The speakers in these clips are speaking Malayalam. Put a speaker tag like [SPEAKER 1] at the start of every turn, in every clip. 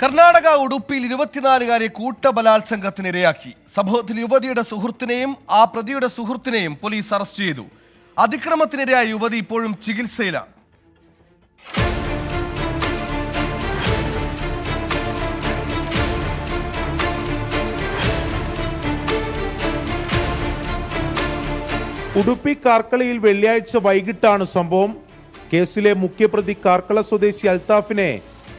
[SPEAKER 1] കർണാടക ഉടുപ്പിയിൽ ഇരുപത്തിനാലുകാരെ കൂട്ടബലാത്സംഗത്തിനിരയാക്കി. സംഭവത്തിൽ യുവതിയുടെ സുഹൃത്തിനെയും ആ പ്രതിയുടെ സുഹൃത്തിനെയും പോലീസ് അറസ്റ്റ് ചെയ്തു. അതിക്രമത്തിനിരയായ യുവതി ഇപ്പോഴും ചികിത്സയിലാണ്.
[SPEAKER 2] ഉടുപ്പി കാർക്കളയിൽ വെള്ളിയാഴ്ച വൈകിട്ടാണ് സംഭവം. കേസിലെ മുഖ്യപ്രതി കാർക്കള സ്വദേശി അൽത്താഫിനെ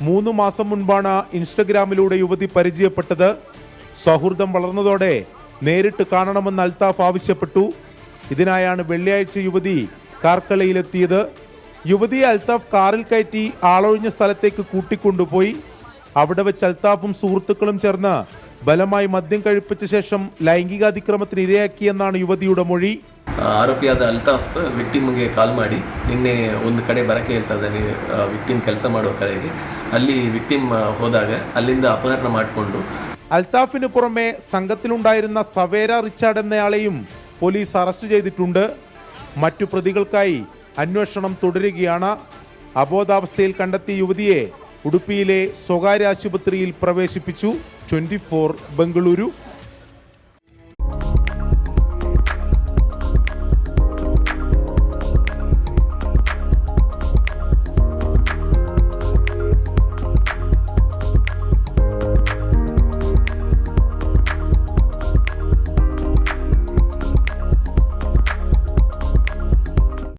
[SPEAKER 2] മൂന്ന് മാസം മുൻപാണ് ഇൻസ്റ്റഗ്രാമിലൂടെ യുവതി പരിചയപ്പെട്ടത്. സൗഹൃദം വളർന്നതോടെ നേരിട്ട് കാണണമെന്ന് അൽത്താഫ് ആവശ്യപ്പെട്ടു. ഇതിനായാണ് വെള്ളിയാഴ്ച യുവതി കാർക്കളയിലെത്തിയത് യുവതിയെ അൽത്താഫ് കാറിൽ കയറ്റി ആളൊഴിഞ്ഞ സ്ഥലത്തേക്ക് കൂട്ടിക്കൊണ്ടുപോയി. അവിടെ വെച്ച് അൽത്താഫും സുഹൃത്തുക്കളും ചേർന്ന് ബലമായി മദ്യം കഴിപ്പിച്ച ശേഷം ലൈംഗികാതിക്രമത്തിന് ഇരയാക്കിയെന്നാണ് യുവതിയുടെ മൊഴി.
[SPEAKER 3] ಆರೋಪಿಯಾದ ಅಲ್ತಾಫ್ ವಿಕ್ಟಿಮ್ಗೆ ಕಾಲ್ ಮಾಡಿ ನಿನ್ನೆ ಒಂದು ಕಡೆ ಬರಕ್ಕೆ ಹೇಳ್ತಾ ಇದ್ದಾನೆ ವಿಕ್ಟಿಮ್ ಕೆಲಸ ಮಾಡುವ ಕಡೆಗೆ ಅಲ್ಲಿ ವಿಕ್ಟಿಮ್ ಹೋದಾಗ ಅಲ್ಲಿಂದ ಅಪಹರಣ ಮಾಡಿಕೊಂಡು
[SPEAKER 2] അൽത്താഫിന് പുറമെ സംഘത്തിലുണ്ടായിരുന്ന സവേര റിച്ചാർഡ് എന്നയാളെയും പോലീസ് അറസ്റ്റ് ചെയ്തിട്ടുണ്ട് മറ്റു പ്രതികൾക്കായി അന്വേഷണം തുടരുകയാണ് അബോധാവസ്ഥയിൽ കണ്ടെത്തിയ യുവതിയെ ഉടുപ്പിയിലെ സ്വകാര്യ ആശുപത്രിയിൽ പ്രവേശിപ്പിച്ചു ട്വന്റി ബംഗളൂരു